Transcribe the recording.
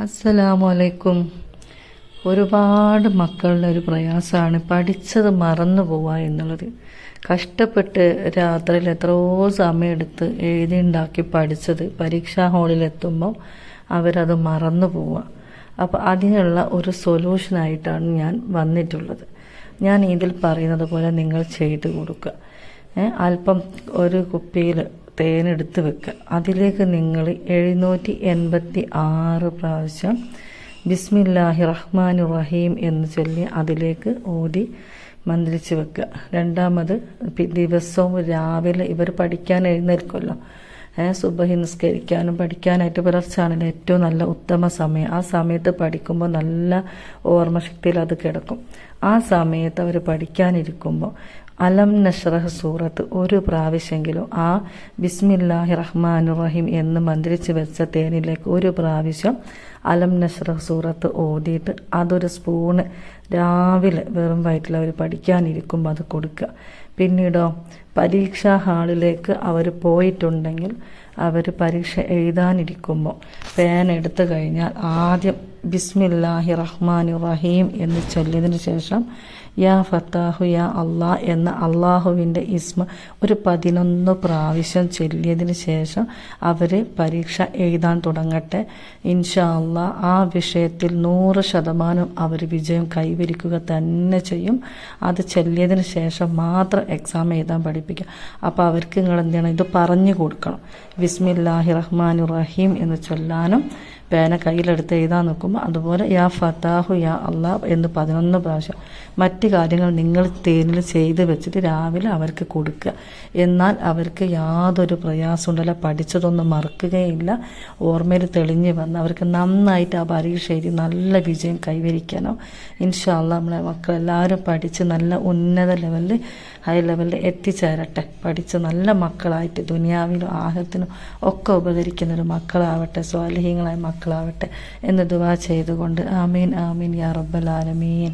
അസ്സലാമു അലൈക്കും ഒരുപാട് മക്കളുടെ ഒരു പ്രയാസമാണ് പഠിച്ചത് മറന്നു പോവുക എന്നുള്ളത്. കഷ്ടപ്പെട്ട് രാത്രിയിൽ എത്രയോ സമയമെടുത്ത് എഴുതി ഉണ്ടാക്കി പഠിച്ചത്. പരീക്ഷാ ഹാളിലെത്തുമ്പോൾ അവരത് മറന്നു പോവുക. അപ്പോൾ അതിനുള്ള ഒരു സൊല്യൂഷനായിട്ടാണ് ഞാൻ വന്നിട്ടുള്ളത്. ഞാൻ ഇതിൽ പറയുന്നത് പോലെ നിങ്ങൾ ചെയ്തു കൊടുക്കുക. അല്പം ഒരു കുപ്പിയിൽ തേനെടുത്ത് വെക്കുക അതിലേക്ക് നിങ്ങൾ എഴുന്നൂറ്റി എൺപത്തി ആറ് പ്രാവശ്യം ബിസ്മില്ലാഹി റഹ്മാൻ റഹീം എന്ന് ചൊല്ലി അതിലേക്ക് ഓതി മന്ത്രിച്ച് വെക്കുക രണ്ടാമത് ദിവസവും രാവിലെ ഇവർ പഠിക്കാൻ എഴുന്നേൽക്കുമല്ലോ. സുബഹി നിസ്കരിക്കാനും പഠിക്കാനായിട്ട് പുലർച്ചാണല്ലോ ഏറ്റവും നല്ല ഉത്തമ സമയം. ആ സമയത്ത് പഠിക്കുമ്പോൾ നല്ല ഓർമ്മശക്തിയിൽ അത് കിടക്കും. ആ സമയത്ത് അവർ പഠിക്കാനിരിക്കുമ്പോൾ അലം നഷ്റഹ് സൂറത്ത് ഒരു പ്രാവശ്യമെങ്കിലും ആ ബിസ്മില്ലാഹി റഹ്മാൻ റഹീം എന്ന് മന്ത്രിച്ച് വെച്ച തേനിലേക്ക് ഒരു പ്രാവശ്യം അലം നഷ്റഹ് സൂറത്ത് ഓതിയിട്ട് അതൊരു സ്പൂണ് രാവിലെ വെറും വയറ്റിൽ അവർ പഠിക്കാനിരിക്കുമ്പോൾ അത് കൊടുക്കുക. പിന്നീടോ പരീക്ഷാ ഹാളിലേക്ക് അവർ പോയിട്ടുണ്ടെങ്കിൽ അവർ പരീക്ഷ എഴുതാനിരിക്കുമ്പോൾ പേൻ എടുത്തു കഴിഞ്ഞാൽ ആദ്യം ബിസ്മില്ലാഹി റഹ്മാൻ റഹീം എന്ന് ചൊല്ലിയതിനു ശേഷം യാ ഫത്താഹു യാ അള്ളാ എന്ന അള്ളാഹുവിന്റെ ഇസ്മ ഒരു പതിനൊന്ന് പ്രാവശ്യം ചൊല്ലിയതിന് ശേഷം അവർ പരീക്ഷ എഴുതാൻ തുടങ്ങട്ടെ. ഇൻഷാ അള്ളാ ആ വിഷയത്തിൽ നൂറ് ശതമാനം അവർ വിജയം കൈവരിക്കുക തന്നെ ചെയ്യും. അത് ചൊല്ലിയതിന് ശേഷം മാത്രം എക്സാം എഴുതാൻ പഠിപ്പിക്കുക. അപ്പോൾ അവർക്ക് നിങ്ങൾ എന്ത് ചെയ്യണം? ഇത് പറഞ്ഞു കൊടുക്കണം. ബിസ്മില്ലാഹി റഹ്മാൻ റഹീം എന്ന് ചൊല്ലാനും പേന കയ്യിലെടുത്ത് എഴുതാൻ നിൽക്കുമ്പോൾ അതുപോലെ യാ ഫത്താഹു യാ അള്ളാ എന്ന് പതിനൊന്ന് പ്രാവശ്യം മറ്റ് കാര്യങ്ങൾ നിങ്ങൾ തേനിൽ ചെയ്ത് വെച്ചിട്ട് രാവിലെ അവർക്ക് കൊടുക്കുക. എന്നാൽ അവർക്ക് യാതൊരു പ്രയാസം ഉണ്ടല്ല പഠിച്ചതൊന്നും മറക്കുകയില്ല. ഓർമ്മയിൽ തെളിഞ്ഞു വന്ന് അവർക്ക് നന്നായിട്ട് ആ പരീക്ഷ എഴുതി നല്ല വിജയം കൈവരിക്കാനോ ഇൻഷാല്ല നമ്മളെ മക്കളെല്ലാവരും പഠിച്ച് നല്ല ഉന്നത ലെവലിൽ ഹൈ ലെവലിൽ എത്തിച്ചേരട്ടെ. പഠിച്ച് നല്ല മക്കളായിട്ട് ദുനിയാവിലും ആഹത്തിനും ഒക്കെ ഉപകരിക്കുന്ന ഒരു മക്കളാവട്ടെ സ്വാലിഹീങ്ങളായ മക്കളാവട്ടെ എന്ന് ദുവാ ചെയ്തുകൊണ്ട് ആമീൻ ആമീൻ യാ റബ്ബൽ ആലമീൻ.